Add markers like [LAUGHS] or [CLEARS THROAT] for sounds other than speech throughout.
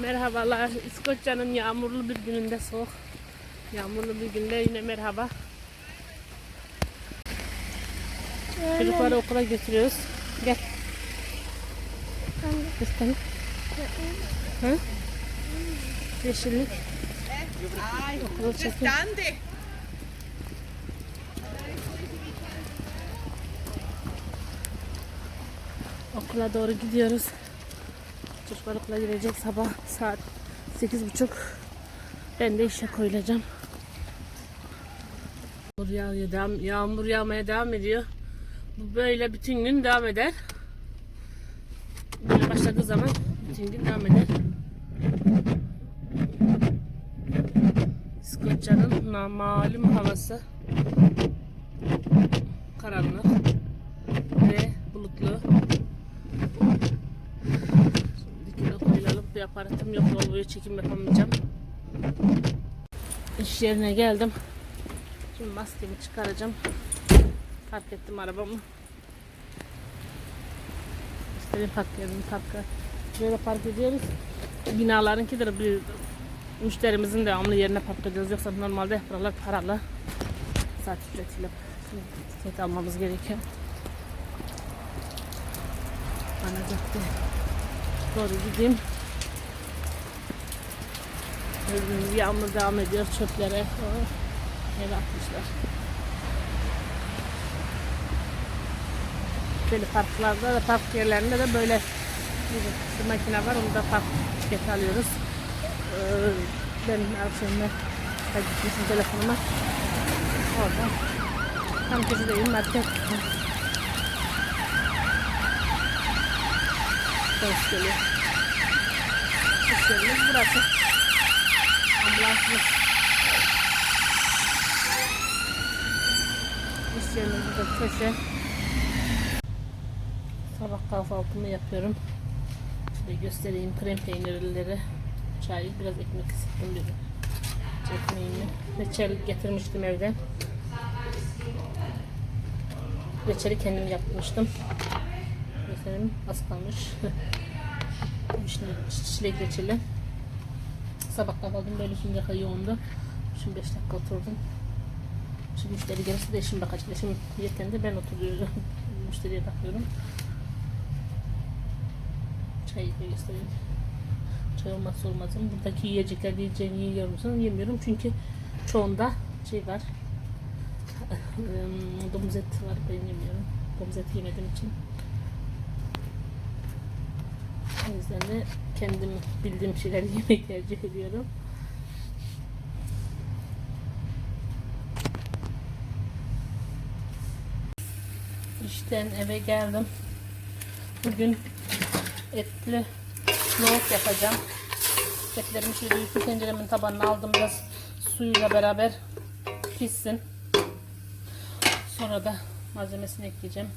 Merhabalar. İskoçya'nın yağmurlu bir gününde soğuk. Yağmurlu bir günde yine merhaba. Çocukları okula götürüyoruz. Gel. Göster. Hı? Yeşillik. Okulu çekin. Okula doğru gidiyoruz. Çocuklar okula girecek sabah saat sekiz buçuk. Ben de işe koyulacağım. Yağmur yağıyor, yağmur yağmaya devam ediyor. Bu böyle bütün gün devam eder. Böyle başladığı zaman bütün gün devam eder. İskoçya'nın namalum havası karanlık ve bulutlu. Şimdi kilo koyulalım. Aparatım yok. Boyu çekim yapamayacağım. İş yerine geldim. Şimdi maskemi çıkaracağım. Park ettim arabamı. İstediğim park yerini parka. Böyle park ediyoruz. Binalarınkidir bir müşterimizin devamlı yerine park ediyoruz. Yoksa normalde buralar paralı. Saat ücretiyle tiket almamız gerekiyor. Ana cadde. Doğru gideyim. Gördüğünüz yağmur devam ediyor çöplere. Yere atmışlar. Böyle parklarda da park yerlerinde de böyle bir makine var. Onu da park tiket alıyoruz. Ee, ben akşamda kaydetmişim telefonuma. Orada. Tam köşedeyim market. Hoş geliyor. İş yerimiz burası. Ambulansımız. İş yerimiz burada köşe. Sabah kahvaltımı yapıyorum. Şöyle göstereyim krem peynirleri, çay, biraz ekmek sıktım bir ekmeğimi. Reçel getirmiştim evden. Reçeli kendim yapmıştım. Reçelim az kalmış. [LAUGHS] Vişne, çilek reçeli. Sabah kahvaltım böyle şimdi dakika yoğundu. Şimdi 5 dakika oturdum. Şimdi müşteri gelirse de eşim bakacak. Eşim yerken de ben oturuyorum. [LAUGHS] Müşteriye bakıyorum. Çay göstereyim. Çay olmazsa olmazım. Buradaki yiyecekler diyeceğini yiyor musun? Yemiyorum çünkü çoğunda şey var. [LAUGHS] Domuz eti var ben yemiyorum. Domuz eti yemediğim için. O yüzden de kendim bildiğim şeyleri [LAUGHS] yemeyi tercih ediyorum. İşten eve geldim. Bugün etli nohut yapacağım. Etlerimi şöyle büyük tenceremin tabanına aldım. Biraz suyuyla beraber pişsin. Sonra da malzemesini ekleyeceğim.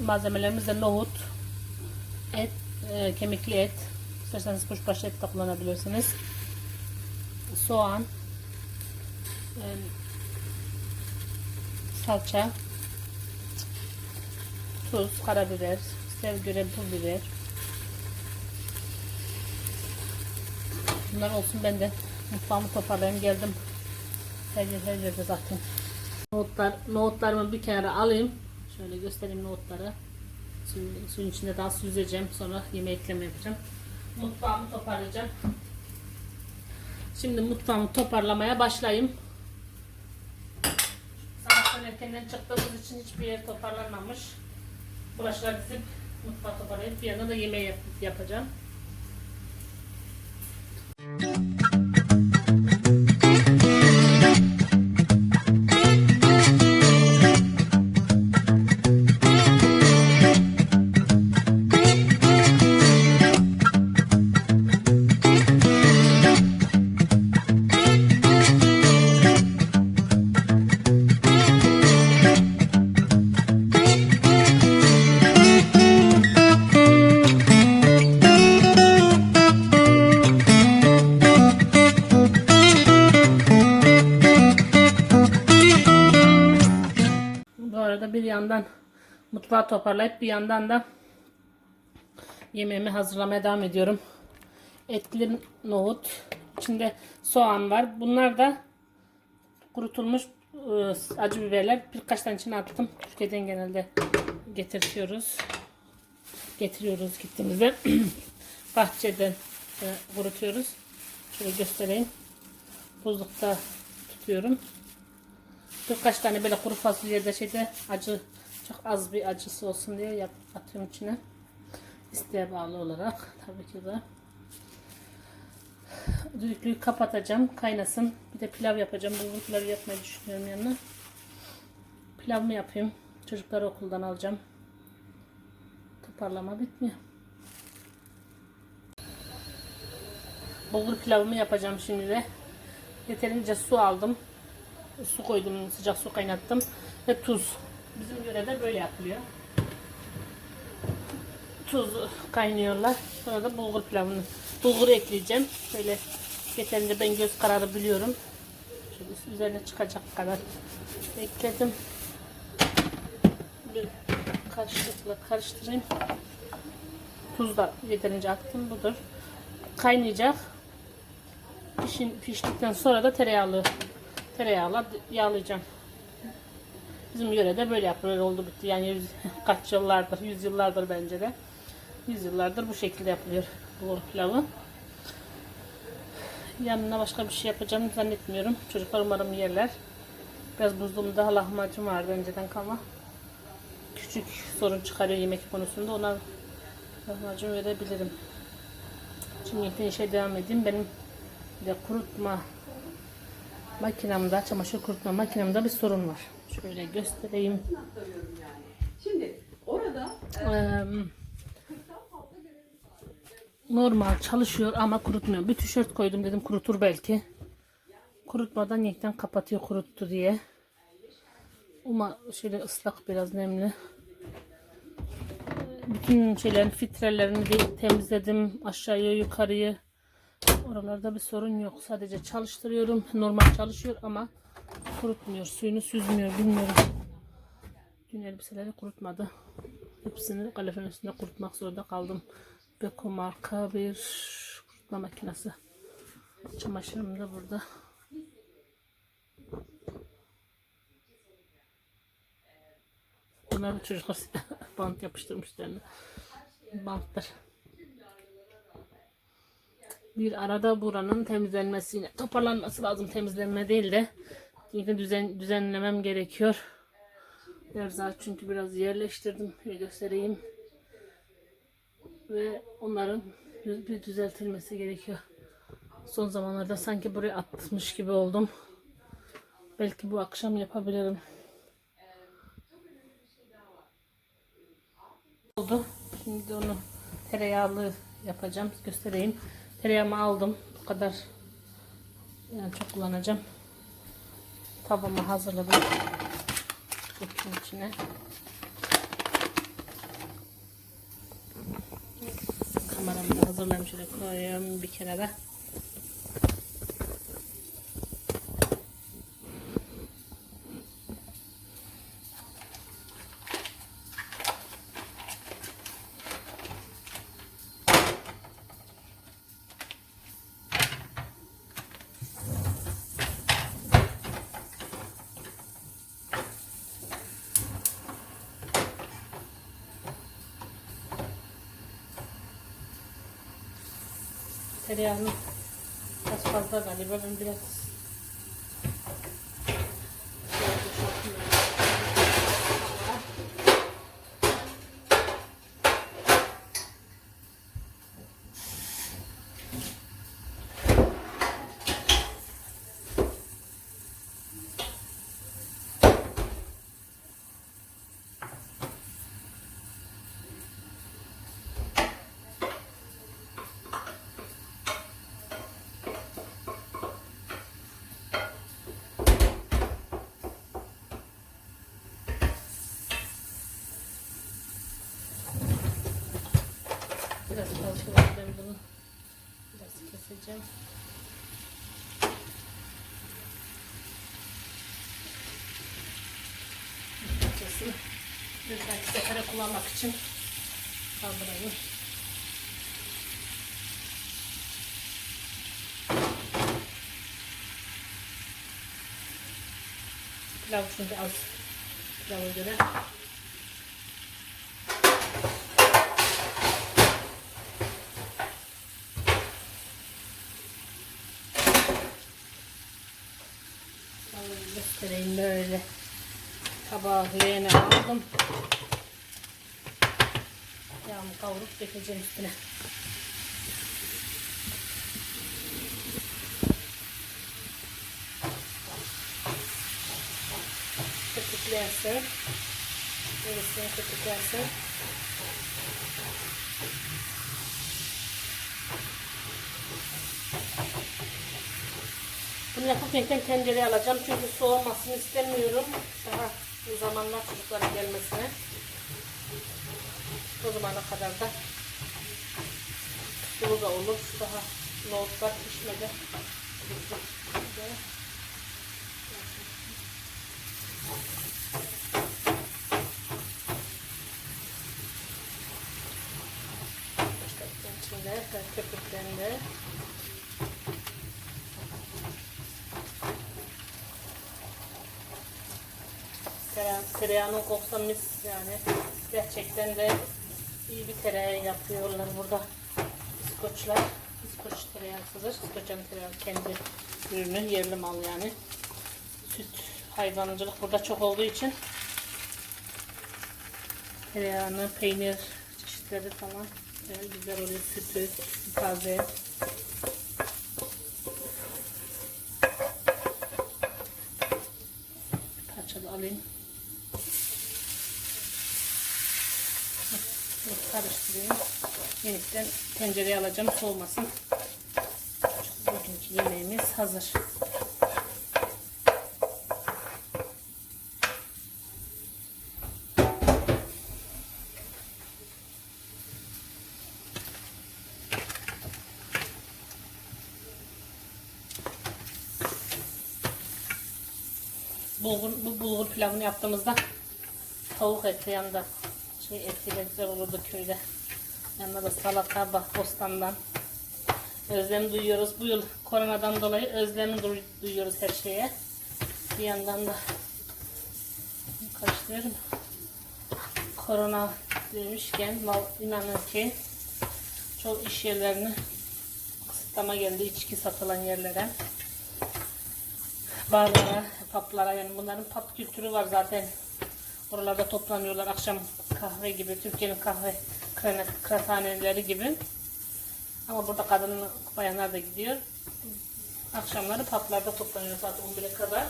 Malzemelerimiz de nohut, e, kemikli et. İsterseniz kuşbaşı et de kullanabilirsiniz. Soğan, e, salça, tuz, karabiber, ister göre pul biber. Bunlar olsun ben de mutfağımı toparlayayım geldim. Her yer her yerde zaten. Nohutlar, nohutlarımı bir kenara alayım. Şöyle göstereyim nohutları. Suyun, suyun içinde daha süzeceğim. Sonra yemeğe ekleme yapacağım. Mutfağımı toparlayacağım. Şimdi mutfağımı toparlamaya başlayayım. Sabahtan erkenden çıktığımız için hiçbir yer toparlanmamış. Bulaşıklar dizip mutfağı toparlayıp bir yandan da yemeği yap- yapacağım. Toparlayıp bir yandan da yemeğimi hazırlamaya devam ediyorum. Etli nohut. İçinde soğan var. Bunlar da kurutulmuş e, acı biberler. Birkaç tane içine attım. Türkiye'den genelde getirtiyoruz. Getiriyoruz gittiğimizde. [CLEARS THROAT] Bahçeden e, kurutuyoruz. Şöyle göstereyim. Buzlukta tutuyorum. Birkaç tane böyle kuru fasulyede şeyde acı çok az bir acısı olsun diye yap, atıyorum içine. İsteğe bağlı olarak [LAUGHS] tabii ki de. Düdüklüyü kapatacağım. Kaynasın. Bir de pilav yapacağım. Bulgur pilavı yapmayı düşünüyorum yanına. Pilav mı yapayım? Çocukları okuldan alacağım. Toparlama bitmiyor. Bulgur pilavımı yapacağım şimdi de. Yeterince su aldım. Su koydum, sıcak su kaynattım. Ve tuz. Bizim yörede böyle yapılıyor. Tuz kaynıyorlar. Sonra da bulgur pilavını, bulgur ekleyeceğim. Şöyle yeterince ben göz kararı biliyorum. Şöyle üzerine çıkacak kadar ekledim. Bir kaşıkla karıştırayım. Tuz da yeterince attım. Budur. Kaynayacak. Pişin, piştikten sonra da tereyağlı tereyağla yağlayacağım. Bizim yörede böyle yapılıyor oldu bitti. Yani yüz, [LAUGHS] kaç yıllardır, yüz yıllardır bence de. Yüz yıllardır bu şekilde yapılıyor bulgur pilavı. Yanına başka bir şey yapacağım zannetmiyorum. Çocuklar umarım yerler. Biraz buzluğumda lahmacun vardı önceden kalma. Küçük sorun çıkarıyor yemek konusunda. Ona lahmacun verebilirim. Şimdi işe devam edeyim. Benim de kurutma makinemde, çamaşır kurutma makinemde bir sorun var. Şöyle göstereyim. Şimdi orada Eee, normal çalışıyor ama kurutmuyor. Bir tişört koydum dedim kurutur belki. Kurutmadan yekten kapatıyor kuruttu diye. Ama şöyle ıslak biraz nemli. Bütün şeylerin filtrelerini de temizledim. Aşağıya yukarıyı. Oralarda bir sorun yok. Sadece çalıştırıyorum. Normal çalışıyor ama kurutmuyor. Suyunu süzmüyor. Bilmiyorum. Dün elbiseleri kurutmadı. Hepsini kaloriferin üstünde kurutmak zorunda kaldım. Beko marka bir kurutma makinesi. Çamaşırım da burada. Bunlar çocuklar [LAUGHS] bant yapıştırmışlar. Bantlar. Bir arada buranın temizlenmesine toparlanması lazım. Temizlenme değil de yine düzen, düzenlemem gerekiyor. Erzak çünkü biraz yerleştirdim. Şöyle göstereyim. Ve onların bir düzeltilmesi gerekiyor. Son zamanlarda sanki buraya atmış gibi oldum. Belki bu akşam yapabilirim. Oldu. Şimdi onu tereyağlı yapacağım. Göstereyim. Tereyağımı aldım. Bu kadar yani çok kullanacağım. Tavamı hazırladım. Dökeyim içine. Kameramı hazırlamış şöyle koyuyorum bir kenara. Tereyağını biraz fazla galiba ben biraz Bir dahaki sefere kullanmak için kaldıralım. Pilav çünkü az. Pilava göre göstereyim böyle. Tabağı leğene aldım. Yağımı kavurup dökeceğim üstüne. Köpüklersin. Gerisini köpüklersin. Bunu yaparken tencereye alacağım çünkü soğumasını istemiyorum. Daha bu zamanlar çocukların gelmesine. O zamana kadar da sulu da olur. Daha nohutlar pişmedi. İşte içinde köpüklendi. Tereyağı, tereyağının kokusu mis yani. Gerçekten de iyi bir tereyağı yapıyorlar burada. İskoçlar. İskoç tereyağısıdır. İskoç'un tereyağı kendi ürünü. Yerli mal yani. Süt hayvancılık burada çok olduğu için tereyağını, peynir çeşitleri falan yani güzel oluyor. Sütü, taze. Parça alayım. Bunu karıştırayım. Yenikten tencereye alacağım soğumasın. Bugünkü yemeğimiz hazır. Bulgur, bu bulgur pilavını yaptığımızda tavuk eti yanında şey etiyle güzel olurdu köyde. Yanında da salata bostandan. Özlem duyuyoruz. Bu yıl koronadan dolayı özlem du- duyuyoruz her şeye. Bir yandan da karıştırıyorum. Korona demişken inanın ki çok iş yerlerini kısıtlama geldi içki satılan yerlere barlara, paplara yani bunların pub kültürü var zaten. Oralarda toplanıyorlar akşam kahve gibi, Türkiye'nin kahve kıraathaneleri gibi. Ama burada kadın bayanlar da gidiyor. Akşamları publarda toplanıyor saat 11'e kadar.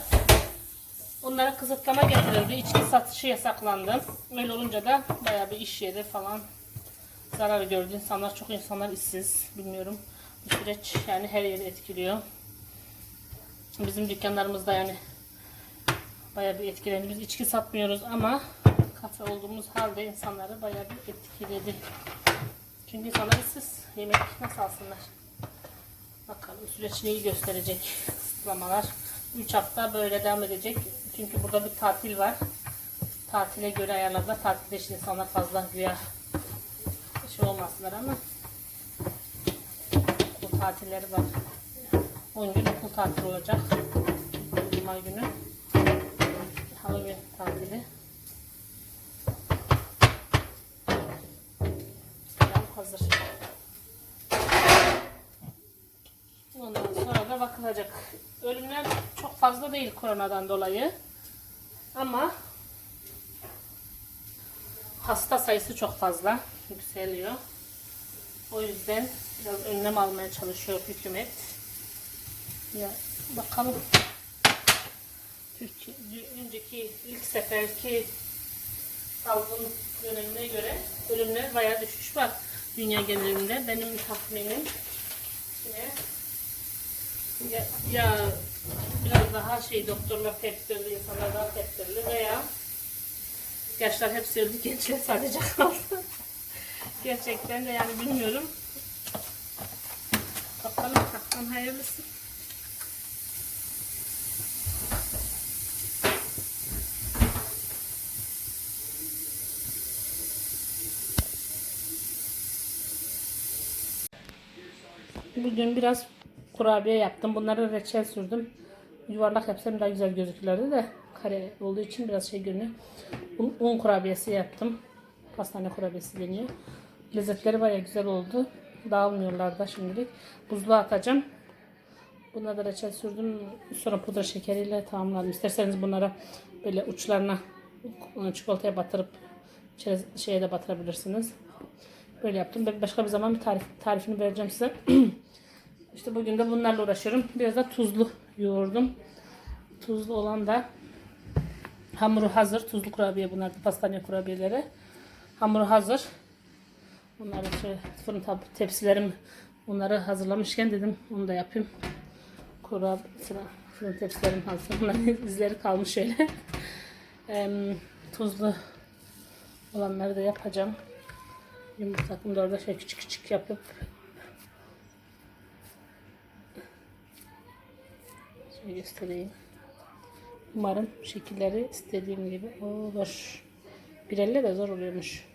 Onlara kısıtlama getirildi. İçki satışı yasaklandı. Öyle olunca da bayağı bir iş yeri falan zarar gördü. İnsanlar çok insanlar işsiz. Bilmiyorum. Bu süreç yani her yeri etkiliyor. Bizim dükkanlarımızda yani bayağı bir etkilendi. Biz içki satmıyoruz ama kafe olduğumuz halde insanları bayağı bir etkiledi. Çünkü insanlar işsiz. Yemek nasıl alsınlar? Bakalım süreç neyi gösterecek kısıtlamalar. 3 hafta böyle devam edecek. Çünkü burada bir tatil var. Tatile göre ayarladılar. Tatilde işte insanlar fazla güya şey olmasınlar ama bu tatilleri var. 10 gün okul tatili olacak. Cuma günü. Halloween tatili. Pilav hazır. Ondan sonra da bakılacak. Ölümler çok fazla değil koronadan dolayı. Ama hasta sayısı çok fazla yükseliyor. O yüzden biraz önlem almaya çalışıyor hükümet. Ya bakalım. Türkiye önceki ilk seferki salgın dönemine göre ölümler bayağı düşüş var dünya genelinde. Benim tahminim yine ya, biraz daha şey doktorlar tedbirli, insanlar daha tedbirli veya yaşlar hepsi öldü, [LAUGHS] gençler sadece kaldı. Gerçekten de yani bilmiyorum. Bakalım, bakalım hayırlısı. Bugün biraz kurabiye yaptım. Bunları reçel sürdüm. Yuvarlak yapsam daha güzel gözükürlerdi de kare olduğu için biraz şey görünüyor. Un, un kurabiyesi yaptım. Pastane kurabiyesi deniyor. Lezzetleri baya güzel oldu. Dağılmıyorlar da şimdilik. Buzluğa atacağım. Buna da reçel sürdüm. Sonra pudra şekeriyle tamamladım. İsterseniz bunlara böyle uçlarına çikolataya batırıp şeye de batırabilirsiniz. Böyle yaptım. Başka bir zaman bir tarif, tarifini vereceğim size. [CLEARS THROAT] işte bugün de bunlarla uğraşıyorum. Biraz da tuzlu yoğurdum. Tuzlu olan da hamuru hazır. Tuzlu kurabiye bunlar da pastane kurabiyeleri. Hamuru hazır. Bunları şöyle fırın tepsilerim bunları hazırlamışken dedim onu da yapayım. Kura fırın, tepsilerim hazır. [LAUGHS] Bunların izleri kalmış şöyle. [LAUGHS] Tuzlu olanları da yapacağım. Yumurtamı da orada şöyle küçük küçük yapıp şöyle göstereyim. Umarım şekilleri istediğim gibi olur. Bir elle de zor oluyormuş.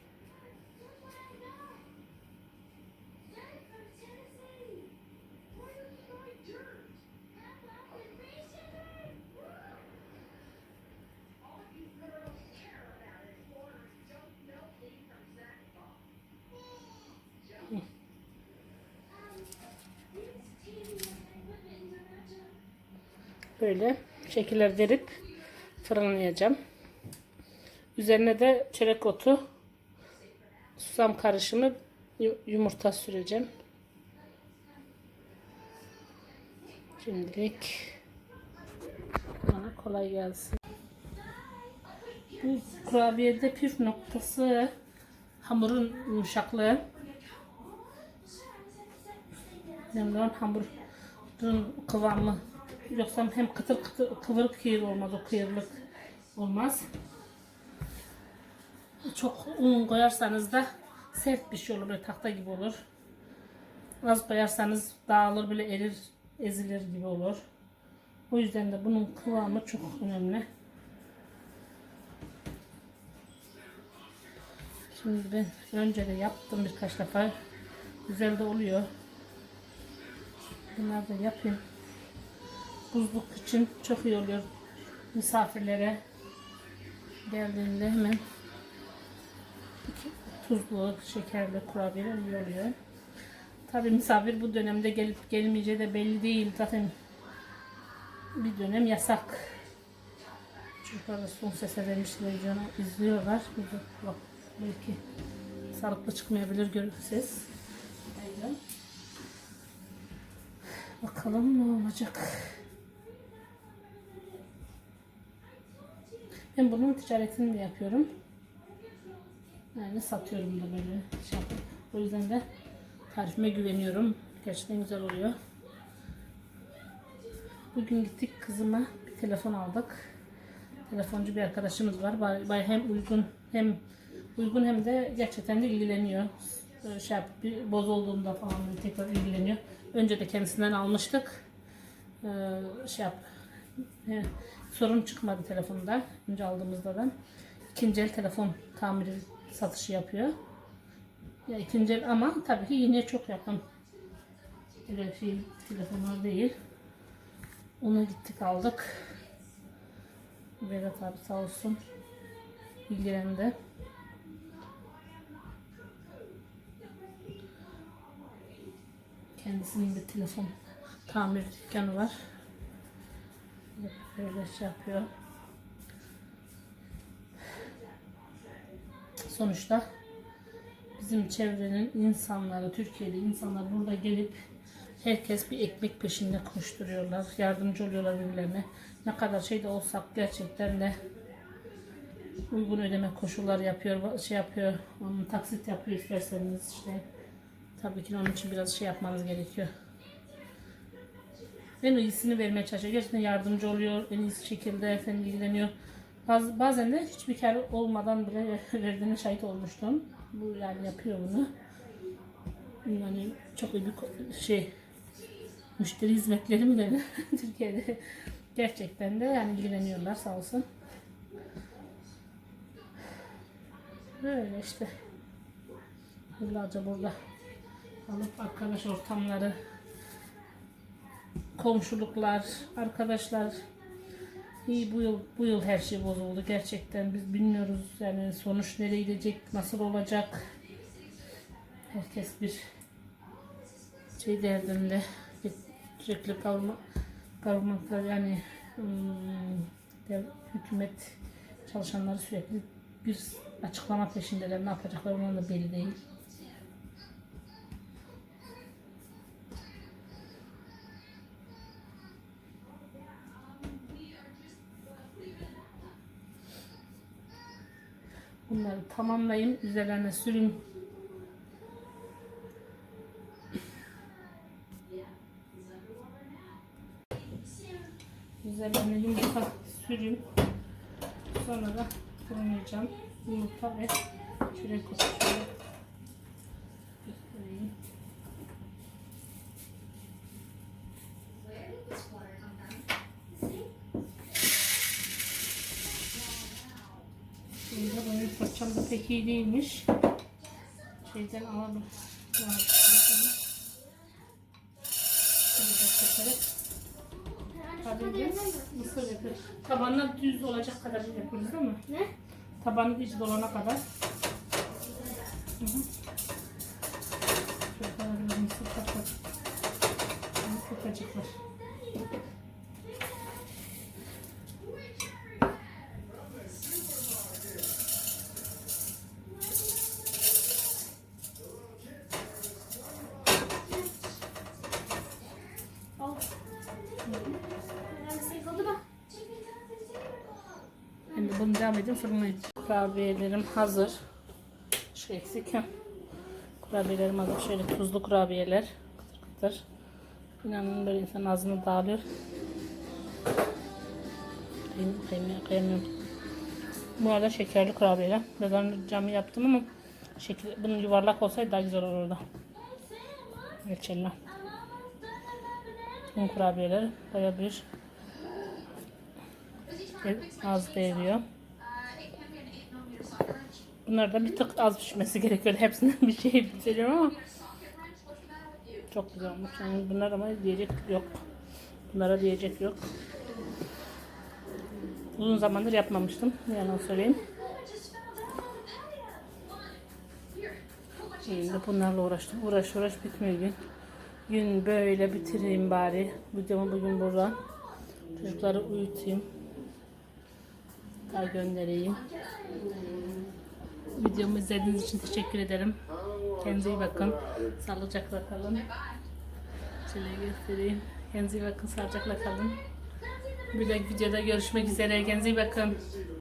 Böyle şekiller verip fırınlayacağım. Üzerine de çörek otu, susam karışımı, yu- yumurta süreceğim. Şimdilik bana kolay gelsin. Bu kurabiyede püf noktası hamurun yumuşaklığı. Önemli olan hamurun kıvamı. Yoksa hem kıtır kıtır kıvırık kıyır olmaz, o kıyırlık olmaz. Çok un koyarsanız da sert bir şey olur, böyle tahta gibi olur. Az koyarsanız dağılır, böyle erir, ezilir gibi olur. O yüzden de bunun kıvamı çok önemli. Şimdi ben önce de yaptım birkaç defa. Güzel de oluyor. Bunları da yapayım. Buzluk için çok iyi oluyor. Misafirlere geldiğinde hemen tuzlu, şekerli kurabiyeler iyi oluyor. Tabi misafir bu dönemde gelip gelmeyeceği de belli değil. Zaten bir dönem yasak. Çocuklar da son sese vermiş televizyonu izliyorlar. Bak belki sağlıklı çıkmayabilir görüntü ses. Bakalım ne olacak. Ben bunun ticaretini de yapıyorum. Yani satıyorum da böyle şey yapıp. O yüzden de tarifime güveniyorum. Gerçekten güzel oluyor. Bugün gittik kızıma bir telefon aldık. Telefoncu bir arkadaşımız var. Bay, hem uygun hem uygun hem de gerçekten de ilgileniyor. Böyle şey yap, bir bozulduğunda falan tekrar ilgileniyor. Önce de kendisinden almıştık. Ee, şey yap, sorun çıkmadı telefonda. Önce aldığımızda da. İkinci el telefon tamiri satışı yapıyor. Ya ikinci el ama tabii ki yine çok yakın. Öyle şey telefonlar değil. Ona gittik aldık. Vedat abi sağ olsun. ilgilendi. Kendisinin bir telefon tamir dükkanı var. Böyle şey yapıyor. Sonuçta bizim çevrenin insanları, Türkiye'de insanlar burada gelip herkes bir ekmek peşinde koşturuyorlar. Yardımcı oluyorlar birbirlerine. Ne kadar şey de olsak gerçekten de uygun ödeme koşullar yapıyor, şey yapıyor, um, taksit yapıyor isterseniz işte. Tabii ki onun için biraz şey yapmanız gerekiyor. En iyisini vermeye çalışıyor. Gerçekten yardımcı oluyor. En iyisi şekilde efendim ilgileniyor. Baz, bazen de hiçbir kar olmadan bile [LAUGHS] verdiğine şahit olmuştum. Bu yani yapıyor bunu. Yani çok iyi şey müşteri hizmetleri mi denir [LAUGHS] Türkiye'de gerçekten de yani ilgileniyorlar sağ olsun. Böyle işte. Yıllarca burada alıp arkadaş ortamları komşuluklar, arkadaşlar. İyi bu yıl bu yıl her şey bozuldu gerçekten. Biz bilmiyoruz yani sonuç nereye gidecek nasıl olacak. Herkes bir şey derdinde sürekli kavurma kavurmaklar yani hmm, hükümet çalışanları sürekli bir açıklama peşindeler. Ne yapacaklar onun da belli değil. Bunları tamamlayayım. Üzerlerine sürün. Üzerlerine yumurta sürün. Sonra da fırınlayacağım. Yumurta ve çörek otu şöyle göstereyim. Şimdi fırçam da pek iyi değilmiş. Şeyden alalım. Mısır yapıyoruz. Tabanına düz olacak kadar yapıyoruz değil mi? Ne? Tabanı düz dolana kadar. Hı hı. Şöyle kadar mısır patlat. Kopacıklar. Al. Bunu devam edin fırınlayacağım. Kurabiyelerim hazır. Şu eksik. ha. Kurabiyelerim hazır. Şöyle tuzlu kurabiyeler. Kıtır kıtır. İnanın böyle insan ağzına dağılıyor. Kıym- kıym- Kıyamıyorum. Bu arada şekerli kurabiyeler. Biraz camı yaptım ama şekil, bunun yuvarlak olsaydı daha güzel olurdu. Reçeller. Un kurabiyeler baya bir az değiyor. Bunlar da bir tık az pişmesi gerekiyor. Hepsinden bir şey bitiriyorum ama çok güzel olmuş. Yani bunlar ama diyecek yok. Bunlara diyecek yok. Uzun zamandır yapmamıştım. Yalan söyleyeyim. Şimdi bunlarla uğraştım. Uğraş uğraş bitmiyor gün. Gün böyle bitireyim bari. Videomu bugün burada. Çocukları uyutayım. Daha göndereyim. Videomu izlediğiniz için teşekkür ederim. Kendinize iyi bakın. Sağlıcakla kalın. Şöyle göstereyim. Kendinize iyi bakın. Sağlıcakla kalın. Bir dahaki videoda görüşmek üzere. Kendinize iyi bakın.